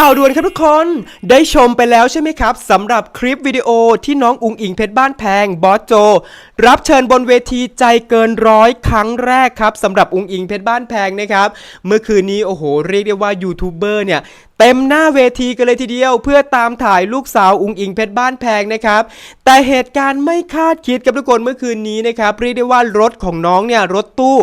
ข่าวด่วนครับทุกคน ได้ชมไปแล้วใช่ไหมครับสำหรับคลิปวิดีโอที่น้องอุงอิงเพชรบ้านแพงบอสโจ รับเชิญบนเวทีใจเกินร้อยครั้งแรกครับสำหรับอุงอิงเพชรบ้านแพงนะครับ เมื่อคืนนี้โอ้โหเรียกได้ว่ายูทูบเบอร์เนี่ย เต็มหน้าเวทีกันเลยทีเดียว เพื่อตามถ่ายลูกสาวอุงอิงเพชรบ้านแพงนะครับ แต่เหตุการณ์ไม่คาดคิดกับทุกคนเมื่อคืนนี้นะครับเรียกได้ว่ารถของน้องเนี่ยรถตู้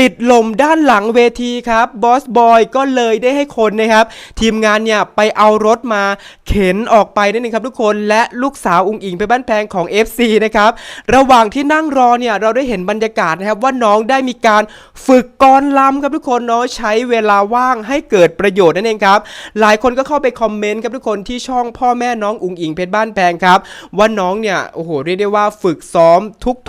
ติดลมด้านหลังเวทีครับบอสบอยก็เลยได้ให้คนนะครับ ทีมงานเนี่ยไปเอารถมาเข็นออกไปนั่นเองครับทุกคนและลูกสาวอุงอิงไปบ้านแพงของ FC นะครับระหว่างที่นั่งรอเนี่ยเราได้เห็นบรรยากาศนะครับว่าน้องได้มีการฝึกกรลำครับทุกคนเนาะใช้เวลาว่างให้เกิดประโยชน์นั่นเองครับหลายคนก็เข้าไปคอมเมนต์ครับทุกคนที่ช่องพ่อแม่น้องอุงอิงเพชรบ้านแพงครับ ว่าน้องเนี่ยโอ้โหเรียกได้ว่าฝึกซ้อม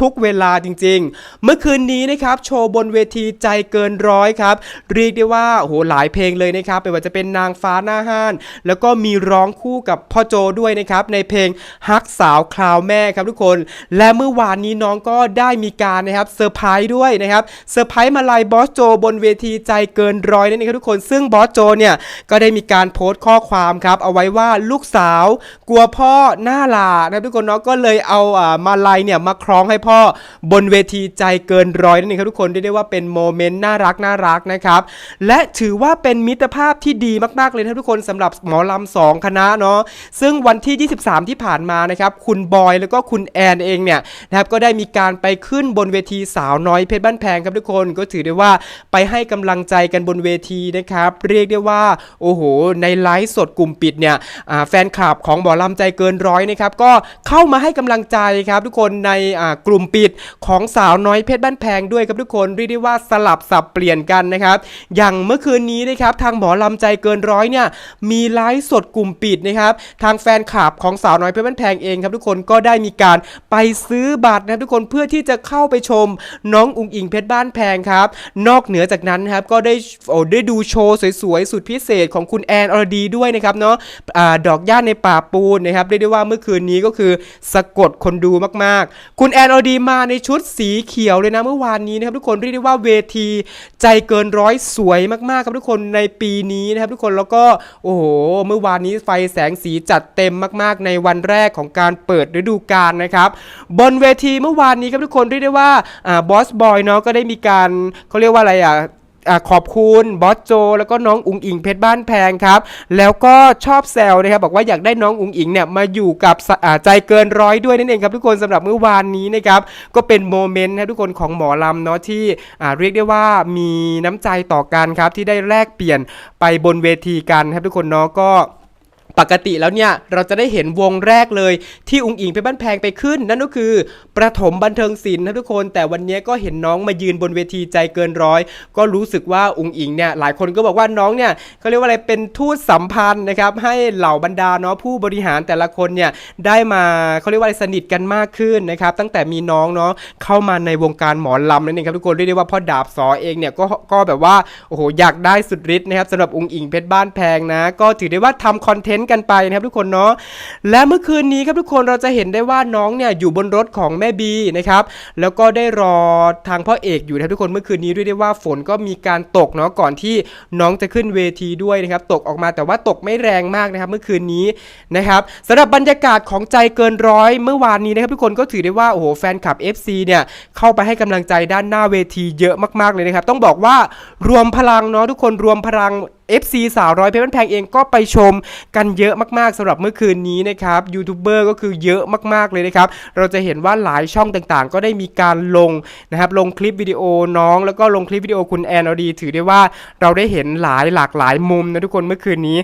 ทุกๆเวลาจริง ๆ เมื่อคืนนี้นะครับโชว์บนเวทีใจเกินร้อยครับเรียกได้ว่าโอ้โหหลายเพลงเลยนะครับไม่ว่าจะเป็นนางฟ้าหน้าห้าน แล้วก็มีร้องคู่กับพ่อโจด้วยนะครับในเพลงฮักสาวคราวแม่ครับทุกคน และเมื่อวานนี้น้องก็ได้มีการนะครับเซอร์ไพรส์ด้วยนะครับเซอร์ไพรส์มาลัยบอสโจบนเวทีใจเกินร้อยนั่นเองครับทุกคน ซึ่งบอสโจเนี่ยก็ได้มีการการโพสต์ข้อความครับเอาไว้ว่าลูกสาว กลัวพ่อหน้าหลานะทุกคนเนาะก็เลยเอาอ่ามาลัยเนี่ยมาคล้องให้พ่อบนเวทีใจเกินร้อยนั่นเองครับทุกคนเรียกได้ว่าเป็นโมเมนต์น่ารักน่ารักนะครับและถือว่าเป็นมิตรภาพที่ดีมากๆเลยนะทุกคนสำหรับหมอลำสองคณะเนาะซึ่งวันที่ 23 ที่ผ่านมานะครับคุณบอยแล้วก็คุณแอนเองเนี่ยนะครับก็ได้มีการไปขึ้นบนเวทีสาวน้อยเพชรบ้านแพงครับทุกคนก็ถือได้ว่าไปให้กำลังใจกันบนเวทีนะครับ เรียกได้ว่า โอ้โหในไลฟ์สดกลุ่มปิดเนี่ยแฟนคลับของหมอลำใจเกินร้อยนะครับก็เข้ามาให้กำลังใจครับทุกคนในกลุ่มปิดของสาวน้อยเพชรบ้านแพงด้วยครับทุกคนเรียกได้ว่าสลับสับเปลี่ยนกันนะครับอย่างเมื่อคืนนี้นะครับทางหมอลำใจเกินร้อยเนี่ยมีไลฟ์สดกลุ่มปิดนะครับทางแฟนคลับของสาวน้อยเพชรบ้านแพงเองครับทุกคนก็ได้มีการไปซื้อบัตรนะครับทุกคนเพื่อที่จะเข้าไปชมน้องอุงอิงเพชรบ้านแพงครับนอกเหนือจากนั้นนะครับก็ได้โอ้ได้ดูโชว์สวยๆสุดพิเศษของคุณแออนอรดีด้วยนะครับเนาะอาดอกย่าในป่าปูนนะครับเรียกได้ว่าเมื่อคืนนี้ก็คือสะกดคนดูมากๆ คุณแอนอรดีมาในชุดสีเขียวเลยนะเมื่อวานนี้นะครับทุกคนเรียกได้ว่าเวทีใจเกินร้อยสวยมากๆครับทุกคนในปีนี้นะครับทุกคนแล้วก็โอ้โหเมื่อวานนี้ไฟแสงสีจัดเต็มมาก ๆ ในวันแรกของการเปิดฤดูกาลนะครับบนเวทีเมื่อวานนี้ครับทุกคนเรียกได้ว่าอบอสบอยเนาะก็ได้มีการเขาเรียกว่าอะไรอะอ่า ขอบคุณบอสโจ แล้วก็น้องอุงอิงเพชรบ้านแพงครับ แล้วก็ชอบแซวนะครับบอกว่าอยากได้น้องอุงอิงเนี่ยมาอยู่กับใจเกินร้อยด้วยนั่นเองครับทุกคนสำหรับเมื่อวานนี้นะครับก็เป็นโมเมนต์นะทุกคนของหมอลำเนาะที่เรียกได้ว่ามีน้ำใจต่อกันครับที่ได้แลกเปลี่ยนไปบนเวทีกันครับทุกคนเนาะก็ ปกติแล้วเนี่ยเราจะได้เห็นวงแรกเลยที่อุงอิงไปบ้านแพงไปขึ้น นั่นก็คือประถมบันเทิงศิลป์นะทุกคน แต่วันนี้ก็เห็นน้องมายืนบนเวทีใจเกินร้อย ก็รู้สึกว่าอุงอิงเนี่ยหลายคนก็บอกว่าน้องเนี่ยเขาเรียกว่าอะไรเป็นทูตสัมพันธ์นะครับให้เหล่าบรรดาเนาะผู้บริหารแต่ละคนเนี่ยได้มาเขาเรียกว่าอะไรสนิทกันมากขึ้นนะครับตั้งแต่มีน้องเนาะเข้ามาในวงการหมอลำนั่นเองครับทุกคนเรียกได้ว่าพ่อดาบสอเองเนี่ยก็ก็แบบว่าโอ้โหอยากได้สุดฤทธิ์นะครับสำหรับอุงอิงเพชรบ้านแพงนะ ก็ถือได้ว่าทำคอนเทนต์กันไปนะครับทุกคนเนาะและเมื่อคืนนี้ครับทุกคนเราจะเห็นได้ว่าน้องเนี่ยอยู่บนรถของแม่บีนะครับแล้วก็ได้รอทางพ่อเอกอยู่นะครับทุกคนเมื่อคืนนี้ด้วยได้ว่าฝนก็มีการตกเนาะก่อนที่น้องจะขึ้นเวทีด้วยนะครับตกออกมาแต่ว่าตกไม่แรงมากนะครับเมื่อคืนนี้นะครับสำหรับบรรยากาศของใจเกินร้อยเมื่อวานนี้นะครับทุกคนก็ถือได้ว่าโอ้โหแฟนคลับ FC เนี่ยเข้าไปให้กำลังใจด้านหน้าเวทีเยอะมากๆเลยนะครับต้องบอกว่ารวมพลังเนาะทุกคนรวมพลัง FC สาวร้อยเพชรบ้านแพงเองก็ไปชมกันเยอะมากๆสำหรับเมื่อคืนนี้นะครับยูทูบเบอร์ก็คือเยอะมากๆเลยนะครับ เราจะเห็นว่าหลายช่องต่างๆ ก็ได้มีการลงนะครับลงคลิปวิดีโอน้อง แล้วก็ลงคลิปวิดีโอคุณแอนอดี ถือได้ว่าเราได้เห็นหลายหลากหลายมุมนะทุกคนเมื่อคืนนี้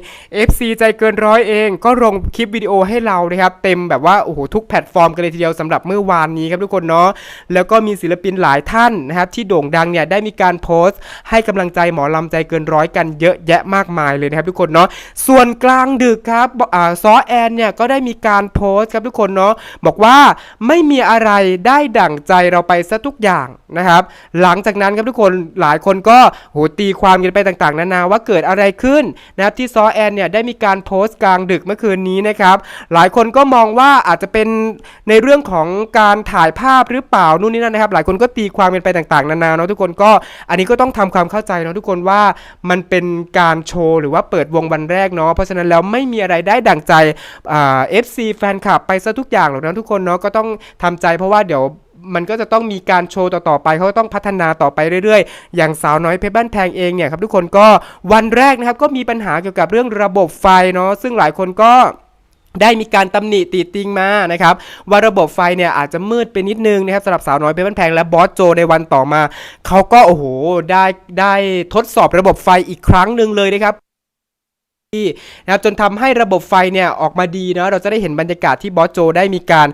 FC ใจเกินร้อยเอง ก็ลงคลิปวิดีโอให้เรานะครับเต็มแบบว่าโอ้โหทุกแพลตฟอร์มกันเลยทีเดียวสำหรับเมื่อวานนี้ครับทุกคนเนาะแล้วก็มีศิลปินหลายท่านนะครับที่โด่งดังเนี่ยได้มีการโพสต์ ให้กำลังใจหมอลำใจเกินร้อยกันเยอะแยะมากมายเลยนะครับทุกคนเนาะส่วนกลางดึกครับอ่าซอแอนเนี่ยก็ได้มีการโพสต์ครับทุกคนเนาะบอกว่าไม่มีอะไรได้ดั่งใจเราไปซะทุกอย่างนะครับหลังจากนั้นครับทุกคนหลายคนก็โหตีความกันไปต่างๆ นานาว่าเกิดอะไรขึ้นนะครับที่ซอแอนเนี่ยได้มีการโพสต์กลางดึกเมื่อคืนนี้นะครับหลายคนก็มองว่าอาจจะเป็นในเรื่องของการถ่ายภาพหรือเปล่านู่นนี่นั่นนะครับ หลายคนก็ตีความกันไปต่างๆ นานาเนาะทุกคนก็อันนี้ก็ต้องทำความเข้าใจเนาะทุกคนว่ามันเป็นการการโชว์หรือว่าเปิดวงวันแรกเนาะเพราะฉะนั้นแล้วไม่มีอะไรได้ดั่งใจเอฟซีแฟนคลับไปซะทุกอย่างหรอกนะทุกคนเนาะก็ต้องทำใจเพราะว่าเดี๋ยวมันก็จะต้องมีการโชว์ต่อๆไปเขาต้องพัฒนาต่อไปเรื่อยๆ อย่างสาวน้อยเพชรบ้านแพงเองเนี่ยครับทุกคนก็วันแรกนะครับก็มีปัญหาเกี่ยวกับเรื่องระบบไฟเนาะซึ่งหลายคนก็ ได้มีการตำหนิติติงมานะครับว่าระบบไฟเนี่ยอาจจะมืดไปนิดนึงนะครับสำหรับสาวน้อยเพชรบ้านแพงและบอสโจในวันต่อมา เขาก็โอ้โหได้ได้ทดสอบระบบไฟอีกครั้งหนึ่งเลยนะครับ ที่นะครับจนทำให้ระบบไฟเนี่ยออกมาดีเนาะเราจะได้เห็นบรรยากาศที่บอสโจได้มีการ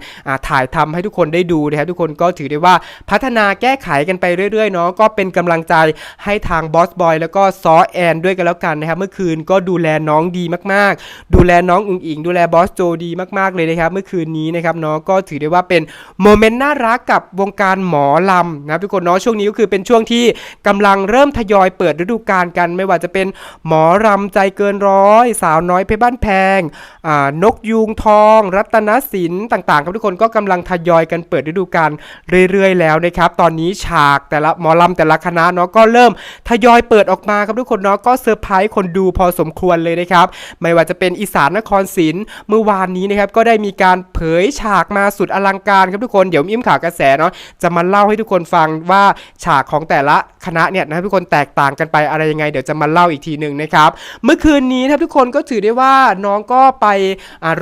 ถ่ายทำให้ทุกคนได้ดูนะครับทุกคนก็ถือได้ว่าพัฒนาแก้ไขกันไปเรื่อยๆเนาะก็เป็นกำลังใจให้ทางบอสบอยแล้วก็ซอแอนด้วยกันแล้วกันนะครับเมื่อคืนก็ดูแลน้องดีมากๆ ดูแลน้องอุ๋งอิง ดูแลบอสโจดีมากๆเลยนะครับเมื่อคืนนี้นะครับเนาะก็ถือได้ว่าเป็นโมเมนต์น่ารักกับวงการหมอลำนะครับทุกคนเนาะช่วงนี้ก็คือเป็นช่วงที่กำลังเริ่มทยอยเปิดฤดูกาลกัน ไม่ว่าจะเป็นหมอรำใจเกินร้อย้อย สาวน้อยเพชรบ้านแพง นกยูงทอง รัตนศิลป์ต่างๆ ครับทุกคนก็กำลังทยอยกันเปิดฤดูกาลเรื่อยๆ แล้วนะครับ ตอนนี้ฉากแต่ละหมอลำแต่ละคณะเนาะก็เริ่มทยอยเปิดออกมาครับทุกคนเนาะก็เซอร์ไพรส์คนดูพอสมควรเลยนะครับ ไม่ว่าจะเป็นอีสานนครศรีเมื่อวานนี้นะครับก็ได้มีการเผยฉากมาสุดอลังการครับทุกคนเดี๋ยวอิ่มข่าวกระแสเนาะจะมาเล่าให้ทุกคนฟังว่าฉากของแต่ละคณะเนี่ยนะครับทุกคนแตกต่างกันไปอะไรยังไง เดี๋ยวจะมาเล่าอีกทีหนึ่งนะครับ เมื่อคืนนี้นะครับทุกคนก็ถือได้ว่าน้องก็ไป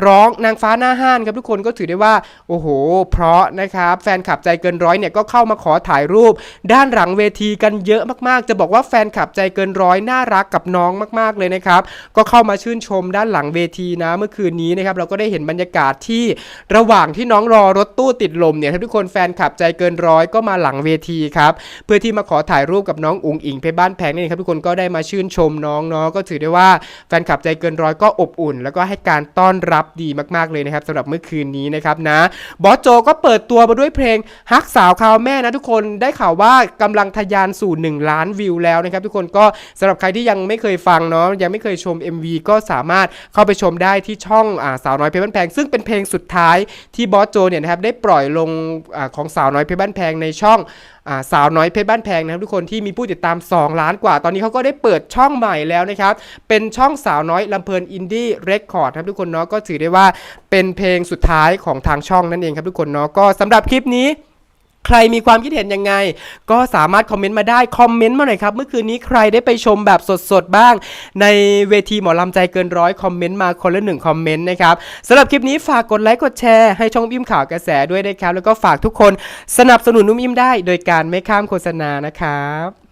ร้องนางฟ้าหน้าห้านครับทุกคนก็ถือได้ว่าโอ้โห เพราะนะครับแฟนคลับใจเกินร้อยเนี่ยก็เข้ามาขอถ่ายรูป ด้านหลังเวทีกันเยอะมากๆ จะบอกว่าแฟนคลับใจเกินร้อยน่ารักกับน้องมาก ๆเลยนะครับก็เข้ามาชื่นชมด้านหลังเวทีนะเมื่อคืนนี้นะครับเราก็ได้เห็นบรรยากาศที่ระหว่างที่น้องรอรถตู้ติดลมเนี่ยทุกคนแฟนคลับใจเกินร้อยก็มาหลังเวทีครับเพื่อที่มาขอถ่ายรูปกับน้องอุ๋งอิงเพชรบ้านแพงนี่ครับทุกคนก็ได้มาชื่นชมน้องเนาะก็ถือได้ว่าแฟนคลับใจเกินร้อยก็อบอุ่น แล้วก็ให้การต้อนรับดีมากๆเลยนะครับสำหรับเมื่อคืนนี้นะครับนะบอสโจก็เปิดตัวมาด้วยเพลงฮักสาวคาวแม่นะทุกคนได้ข่าวว่ากำลังทะยานสู่ 1 ล้านวิวแล้วนะครับทุกคนก็สำหรับใครที่ยังไม่เคยฟังเนาะยังไม่เคยชม MV ก็สามารถเข้าไปชมได้ที่ช่องอสาวน้อยเพชรบ้านแพงซึ่งเป็นเพลงสุดท้ายที่บอสโจเนี่ยนะครับได้ปล่อยลงอของสาวน้อยเพชรบ้านแพงในช่อง สาวน้อยเพชรบ้านแพงนะครับทุกคนที่มีผู้ติดตาม 2 ล้านกว่า ตอนนี้เขาก็ได้เปิดช่องใหม่แล้วนะครับ เป็นช่องสาวน้อยลำเพลินอินดี้เรคคอร์ดครับทุกคนเนาะก็ถือได้ว่าเป็นเพลงสุดท้ายของทางช่องนั่นเองครับทุกคนเนาะก็สำหรับคลิปนี้ ใครมีความคิดเห็นยังไง ก็สามารถคอมเมนต์มาได้ คอมเมนต์มาหน่อยครับ เมื่อคืนนี้ใครได้ไปชมแบบสดๆบ้าง ในเวทีหมอลำใจเกินร้อยคอมเมนต์มาคนละหนึ่งคอมเมนต์นะครับสำหรับคลิปนี้ฝากกดไลค์กดแชร์ให้ช่องอิมข่าวกระแสด้วยนะครับ แล้วก็ฝากทุกคนสนับสนุนนุ่มอิ่มได้ โดยการไม่ข้ามโฆษณานะครับ